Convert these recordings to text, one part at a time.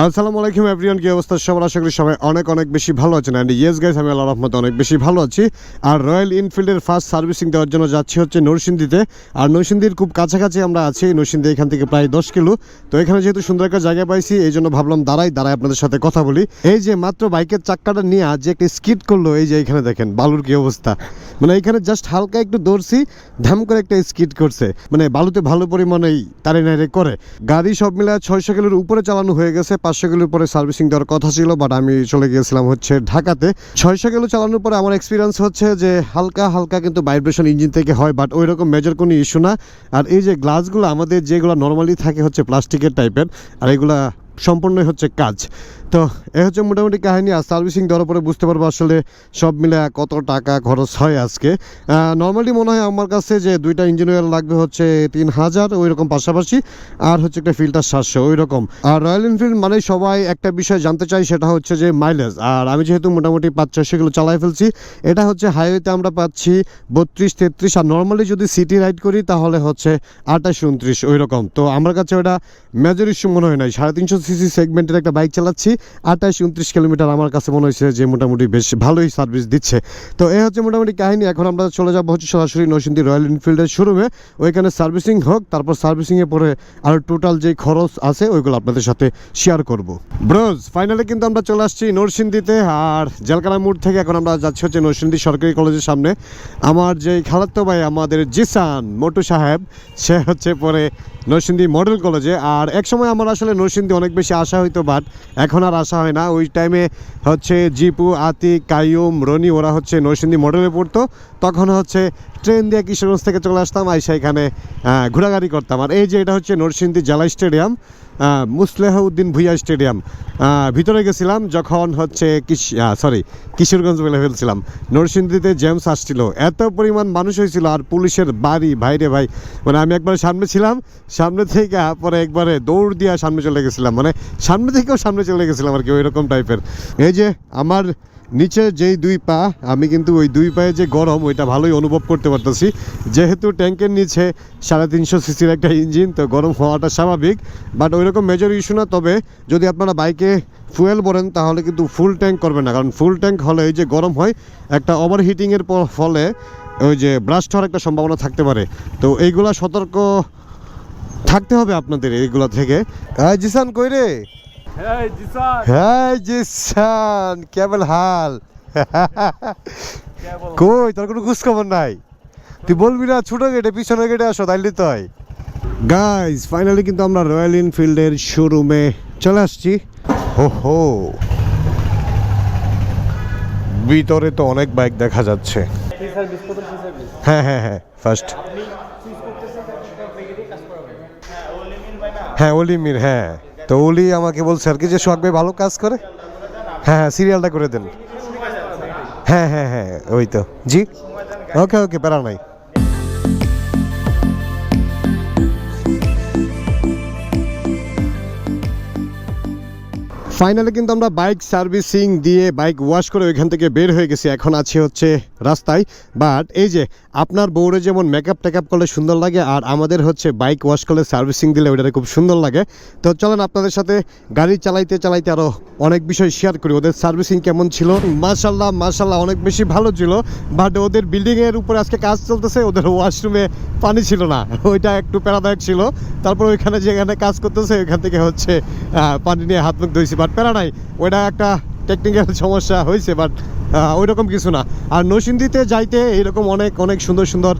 আসসালামু আলাইকুম এভরিওয়ান কি অবস্থা? সবার আশা করি সবাই অনেক অনেক বেশি ভালো আছেন। অ্যান্ড ইয়েস গাইস আমি আল্লাহ রহমতে অনেক বেশি ভালো আছি। আর রয়্যাল এনফিল্ডের ফার্স্ট সার্ভিসিং দেওয়ার জন্য যাচ্ছি হচ্ছে নরসিংদীতে। আর নরসিংদীর খুব কাছাকাছি আমরা আছি, নরসিংদী এখান থেকে প্রায় দশ কিলো। তো এখানে যেহেতু সুন্দর একটা জায়গা পাইছি, এই জন্য ভাবলাম দাঁড়াই দাঁড়াই আপনাদের সাথে কথা বলি। এই যে মাত্র বাইকের চাক্কাটা নিয়ে আজ একটা স্কিট করল, এই যে এখানে দেখেন, বালুর কি অবস্থা। মানে এখানে জাস্ট হালকা একটু দৌড়ছি ধাম করে একটা স্কিট করছে। মানে বালুতে ভালো পরিমাণেই তারে নাইরে করে। গাড়ি সব মিলে ছয়শো কিলোর উপরে চালানো হয়ে গেছে পাঁচশো কিলোর উপরে সার্ভিসিং দেওয়ার কথা ছিল বাট আমি চলে গিয়েছিলাম হচ্ছে ঢাকাতে। ছয়শো কিলো চালানোর পরে আমার এক্সপিরিয়েন্স হচ্ছে যে হালকা হালকা কিন্তু ভাইব্রেশন ইঞ্জিন থেকে হয় বাট ওই রকম মেজর কোনো ইস্যু না। আর এই যে গ্লাসগুলো আমাদের যেগুলো নর্মালি থাকে হচ্ছে প্লাস্টিকের টাইপের আর এগুলা সম্পূর্ণই হচ্ছে কাজ। তো এ হচ্ছে মোটামুটি কাহিনী, আর সার্ভিসিং দেওয়ার পরে বুঝতে পারব আসলে সব মিলে কত টাকা খরচ হয় আজকে। নর্মালি মনে হয় আমার কাছে যে দুইটা ইঞ্জিন অয়েল লাগবে হচ্ছে তিন হাজার ওই রকম পাশাপাশি, আর হচ্ছে একটা ফিল্টার সাতশো ওই রকম আর রয়্যাল এনফিল্ড মানে সবাই একটা বিষয় জানতে চাই সেটা হচ্ছে যে মাইলেজ আর আমি যেহেতু মোটামুটি পাঁচ ছয়শো কিলো চালাই ফেলছি, এটা হচ্ছে হাইওয়েতে আমরা পাচ্ছি বত্রিশ, তেত্রিশ, আর নর্মালি যদি সিটি রাইড করি, তাহলে হচ্ছে আঠাশ, উনত্রিশ ওই রকম তো আমার কাছে ওটা মেজর ইস্যু মনে হয় নাই, সাড়ে তিনশো সিসি সেগমেন্টের একটা বাইক চালাচ্ছি। আঠাশ, উনত্রিশ কিলোমিটার আমার কাছে মনে হয়েছে যে মোটামুটি বেশ ভালোই সার্ভিস দিচ্ছে। তো এই হচ্ছে মোটামুটি কাহিনী। এখন আমরা চলে যাব হচ্ছে সরাসরি নরসিংদী রয়্যাল এনফিল্ডের শোরুমে। ওইখানে সার্ভিসিং হোক, তারপর সার্ভিসিংয়ে পরে আর টোটাল যে খরচ আছে, ওইগুলো আপনাদের সাথে শেয়ার করব। ব্রোজ ফাইনালি কিন্তু আমরা চলে আসছি নরসিংদীতে। আর জেলকানা মোড় থেকে এখন আমরা যাচ্ছি হচ্ছে নরসিংদী সরকারি কলেজের সামনে। আমার যে খালাত্তো ভাই, আমাদের জিসান মোটু সাহেব, সে হচ্ছে পরে নরসিংদী মডেল কলেজে। আর এক সময় আমার আসলে নরসিংদী অনেক বেশি আশা হইতো বাট এখন আর আশা হয় না। ওই টাইমে হচ্ছে জিপু, আতিক, কাইয়ুম, রনি, ওরা হচ্ছে নৈসিন্দী মডেলে পড়তো। তখন হচ্ছে ট্রেন দিয়ে কিশোরগঞ্জ থেকে চলে আসতাম আইসা এখানে ঘোরাঘুরি করতাম। আর এই যে এটা হচ্ছে নরসিংদী জেলা স্টেডিয়াম আহ, মুসলেহউদ্দিন ভুইয়া স্টেডিয়াম। ভিতরে গেছিলাম যখন হচ্ছে সরি কিশোরগঞ্জ বলে ফেলছিলাম। নরসিংদীতে জেমস আসছিল। এত পরিমাণ মানুষ হয়েছিল আর পুলিশের বাড়ি ভাইরে ভাই। মানে আমি একবার সামনে ছিলাম সামনে থেকে পরে একবারে দৌড় দিয়া সামনে চলে গেছিলাম। মানে সামনে থেকেও সামনে চলে গেছিলাম আর কি ওই রকম টাইপের। এই যে আমার নিচে যেই দুই পা আমি কিন্তু ওই দুই পায়ে যে গরম ওইটা ভালোই অনুভব করতে পারতেছি। যেহেতু ট্যাঙ্কের নিচে সাড়ে তিনশো সিসির একটা ইঞ্জিন তো গরম হওয়াটা স্বাভাবিক। বাট ওই রকম মেজর ইস্যু না তবে যদি আপনারা বাইকে ফুয়েল ভরেন তাহলে কিন্তু ফুল ট্যাঙ্ক করবেন না। কারণ ফুল ট্যাঙ্ক হলে এই যে গরম হয় একটা ওভার হিটিংয়ের ফলে ওই যে ব্রাস্ট হওয়ার একটা সম্ভাবনা থাকতে পারে। তো এইগুলা সতর্ক থাকতে হবে আপনাদের এইগুলা থেকে। হ্যাঁ জিসান কই রে! হ্যাঁ জিসান। কেবল হাল। কই তোর কোনো খোঁজ খবর নাই? তুই বলবি না ছোট গেটে পিছনে গেটে আসো তাইলে তো হয়। গাইজ ফাইনালি কিন্তু আমরা রয়্যাল এনফিল্ডের শোরুমে চলে আসছি। হো হো ভিতরে তো অনেক বাইক দেখা যাচ্ছে। হ্যাঁ হ্যাঁ হ্যাঁ ফার্স্ট হ্যাঁ অলি মির হ্যাঁ। তো অলি আমাকে বলছে আর কি যে সোহাগ ভাই ভালো কাজ করে? হ্যাঁ হ্যাঁ সিরিয়ালটা করে দেন। হ্যাঁ হ্যাঁ হ্যাঁ ওই তো। জি? ওকে ওকে প্যারা নাই। ফাইনালি কিন্তু আমরা বাইক সার্ভিসিং দিয়ে বাইক ওয়াশ করে ওইখান থেকে বের হয়ে গেছি। এখন আছি হচ্ছে রাস্তায়। বাট এই যে আপনার বউরে যেমন মেকআপ টেকআপ করলে সুন্দর লাগে আর আমাদের হচ্ছে বাইক ওয়াশ করলে সার্ভিসিং দিলে ওইটা খুব সুন্দর লাগে। তো চলেন আপনাদের সাথে গাড়ি চালাইতে চালাইতে আরও অনেক বিষয় শেয়ার করি। ওদের সার্ভিসিং কেমন ছিল? মার্শাল্লাহ মাশাল্লাহ অনেক বেশি ভালো ছিল। বাট ওদের বিল্ডিংয়ের উপরে আজকে কাজ চলতেছে, ওদের ওয়াশরুমে পানি ছিল না। ওইটা একটু প্যারাদায়ক ছিল। তারপর ওইখানে যেখানে কাজ করতেছে, ওইখান থেকে হচ্ছে পানি নিয়ে হাত মুখ ধুইছি। বাট প্যারা নাই, ওইটা একটা টেকনিক্যাল সমস্যা হয়েছে বাট ওই রকম কিছু না। আর নরসিংদীতে যাইতে এইরকম অনেক অনেক সুন্দর সুন্দর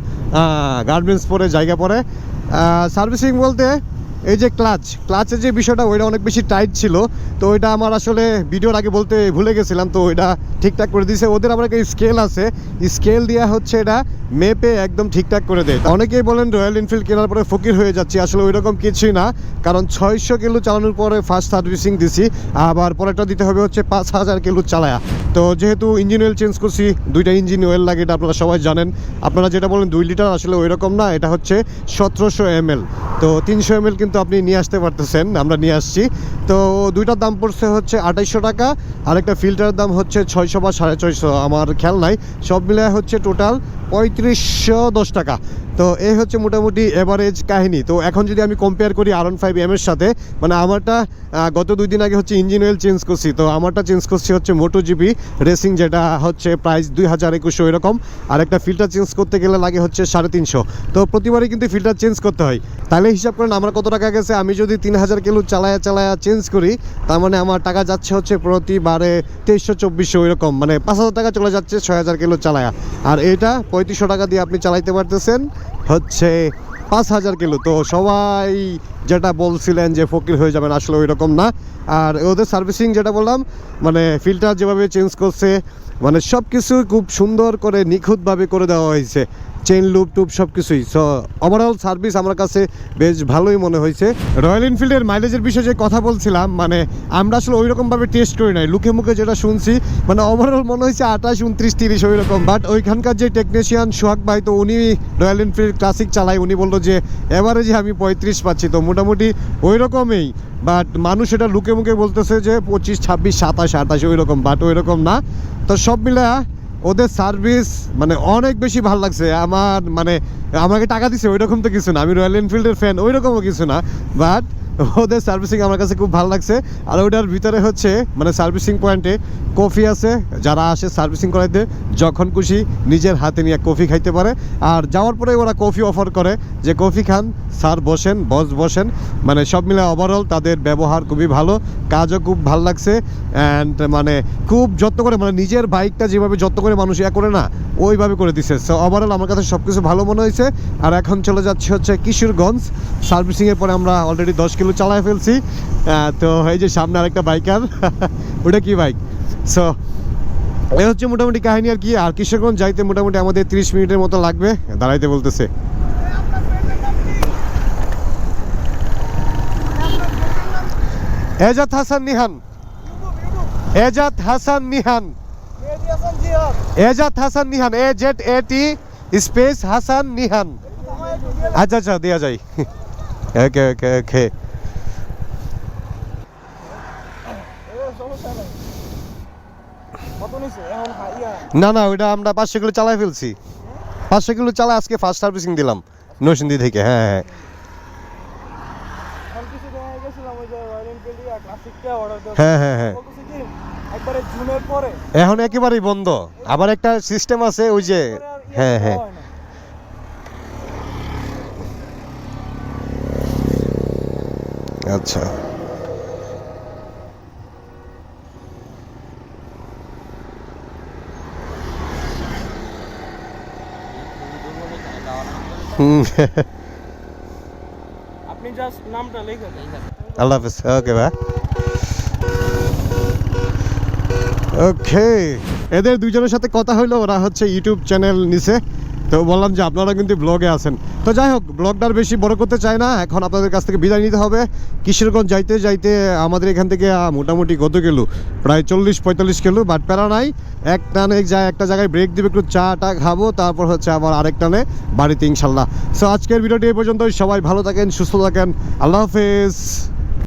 গার্মেন্টস পরে জায়গা পরে। সার্ভিসিং বলতে এই যে ক্লাচ, ক্লাচের যে বিষয়টা, ওইটা অনেক বেশি টাইট ছিল। তো ওইটা আমার আসলে ভিডিওর আগে বলতে ভুলে গেছিলাম, তো ওইটা ঠিকঠাক করে দিয়েছে ওদের আবার একটা স্কেল আছে। স্কেল দেওয়া হচ্ছে এটা মেপে একদম ঠিকঠাক করে দেয়। অনেকেই বলেন রয়্যাল এনফিল্ড কেনার পরে ফকির হয়ে যাচ্ছি। আসলে ওই রকম কিছুই না, কারণ ছয়শো কিলো চালানোর পরে ফার্স্ট সার্ভিসিং দিছি। আবার পরেরটা দিতে হবে হচ্ছে পাঁচ হাজার কিলো চালায়া। তো যেহেতু ইঞ্জিন অয়েল চেঞ্জ করছি, দুইটা ইঞ্জিন অয়েল লাগে, এটা আপনারা সবাই জানেন। আপনারা যেটা বলেন দুই লিটার আসলে ওই রকম না, এটা হচ্ছে সতেরোশো এম তো তিনশো এম কিন্তু আপনি নিয়ে আসতে পারতেছেন, আমরা নিয়ে আসছি। তো দুইটার দাম পড়ছে হচ্ছে আঠাইশশো টাকা আর একটা ফিল্টারের দাম হচ্ছে ছয়শো বা সাড়ে ছয়শো, আমার খেয়াল নাই। সব মিলে হচ্ছে টোটাল পঁয়ত্রিশশো দশ টাকা। তো এই হচ্ছে মোটামুটি এভারেজ কাহিনী। তো এখন যদি আমি কম্পেয়ার করি আর ফাইভ এম এর সাথে মানে আমারটা গত দুই দিন আগে হচ্ছে ইঞ্জিন অয়েল চেঞ্জ করছি, তো আমারটা চেঞ্জ করছি হচ্ছে মোটো জিবি রেসিং যেটা হচ্ছে প্রাইস দুই হাজার একুশশো এরকম, আর একটা ফিল্টার চেঞ্জ করতে গেলে লাগে হচ্ছে সাড়ে তিনশো। তো প্রতিবারই কিন্তু ফিল্টার চেঞ্জ করতে হয়। তাহলে হিসাব করেন আমার কত টাকা গেছে, আমি যদি তিন হাজার কিলো চালায়া চালায়া চেঞ্জ করি, তার মানে আমার টাকা যাচ্ছে হচ্ছে প্রতিবারে তেইশশো, চব্বিশশো এরকম মানে পাঁচ হাজার টাকা চলে যাচ্ছে ছয় হাজার কিলো চালায়া। আর এটা পঁয়ত্রিশশো টাকা দিয়ে আপনি চালাইতে পারতেছেন। হচ্ছে পাঁচ হাজার কিলো। তো সবাই যেটা বলছিলেন যে ফকির হয়ে যাবেন আসলে ওই রকম না। আর ওদের সার্ভিসিং যেটা বললাম মানে ফিল্টার যেভাবে চেঞ্জ করছে মানে সব কিছু খুব সুন্দর করে নিখুঁতভাবে করে দেওয়া হয়েছে। চেইন লুপ টুপ সব কিছুই সো ওভারঅল সার্ভিস আমার কাছে বেশ ভালোই মনে হয়েছে। রয়্যাল এনফিল্ডের মাইলেজের বিষয়ে যে কথা বলছিলাম মানে আমরা আসলে ওই রকমভাবে টেস্ট করি নাই। লুকে মুখে যেটা শুনছি মানে ওভারঅল মনে হয়েছে আঠাশ, উনত্রিশ, তিরিশ ওই রকম বাট ওইখানকার যে টেকনিশিয়ান সোহাগ ভাই, তো উনি রয়্যাল এনফিল্ড ক্লাসিক চালায়। উনি বলল যে এভারেজে আমি পঁয়ত্রিশ পাচ্ছি। তো মোটামুটি ওই রকমই বাট মানুষ এটা লুকে মুখে বলতেছে যে, পঁচিশ, ছাব্বিশ, সাতাশ, আঠাশ ওই রকম বাট ওই রকম না। তো সব মিলা ওদের সার্ভিস মানে অনেক বেশি ভালো লাগছে। আমার মানে আমাকে টাকা দিছে ওই রকম তো কিছু না। আমি রয়্যাল এনফিল্ডের ফ্যান ওই রকমও কিছু না। বাট ওদের সার্ভিসিং আমার কাছে খুব ভালো লাগছে। আর ওটার ভিতরে হচ্ছে মানে সার্ভিসিং পয়েন্টে কফি আছে, যারা আসে সার্ভিসিং করাইতে, যখন খুশি নিজের হাতে নিয়ে কফি খাইতে পারে। আর যাওয়ার পরে ওরা কফি অফার করে যে কফি খান, স্যার বসেন, বস বসেন। মানে সব মিলে ওভারঅল তাদের ব্যবহার খুবই ভালো, কাজও খুব ভালো লাগছে। অ্যান্ড মানে খুব যত্ন করে মানে নিজের বাইকটা যেভাবে যত্ন করে মানুষ ইয়া করে না, ওইভাবে করে দিছে। সো ওভারঅল আমার কাছে সব কিছু ভালো মনে হয়েছে আর এখন চলে যাচ্ছে হচ্ছে কিশোরগঞ্জ। সার্ভিসিংয়ের পরে আমরা অলরেডি দশ কিলো চালায় ফেলছি। তো এই যে সামনে আরেকটা বাইকার ওটা কি বাইক সো এই হচ্ছে মোটামুটি কাহিনী আর কি। আর কিশোরগঞ্জ যাইতে মোটামুটি আমাদের তিরিশ মিনিটের মতো লাগবে। দাঁড়াইতে বলতেছে। Azat Hasan Nihan. Azat Hasan Nihan. Azat Hasan Nihan. A Z A T space Hasan Nihan. আচ্ছা আচ্ছা দেওয়া যায় ওকে ওকে ওকে সমস্যা নাই কত নিছে এখন হা- ইয়া না না, ওইটা আমরা পাঁচশো কিলো চালাই ফেলছি। পাঁচশো কিলো চালা আজকে ফার্স্ট সার্ভিসিং দিলাম, নরসিংদী থেকে হ্যাঁ হ্যাঁ হ্যাঁ। হ্যাঁ হ্যাঁ পরে এখন একেবারেই বন্ধ। আবার একটা সিস্টেম আছে, ওই যে হ্যাঁ হ্যাঁ। আচ্ছা। আপনি জাস্ট নামটা লিখে আল্লাহ হাফেজ ওকে ভাই ওকে এদের দুজনের সাথে কথা হইল ওরা হচ্ছে ইউটিউব চ্যানেল নিছে। তো বললাম যে আপনারা কিন্তু ব্লগে আছেন। তো যাই হোক ব্লগটার বেশি বড় করতে চাই না। এখন আপনাদের কাছ থেকে বিদায় নিতে হবে। কিশোরগঞ্জ যাইতে যাইতে আমাদের এখান থেকে মোটামুটি কত কিলো? প্রায় চল্লিশ, পঁয়তাল্লিশ কিলো, বাট প্যারা নাই। এক টানে যায়, একটা জায়গায় ব্রেক দিবে, একটু চা টা খাব, তারপর হচ্ছে আবার আরেক টানে বাড়িতে ইনশাল্লাহ। সো আজকের ভিডিওটি এই পর্যন্তই। সবাই ভালো থাকেন, সুস্থ থাকেন। আল্লাহ হাফেজ।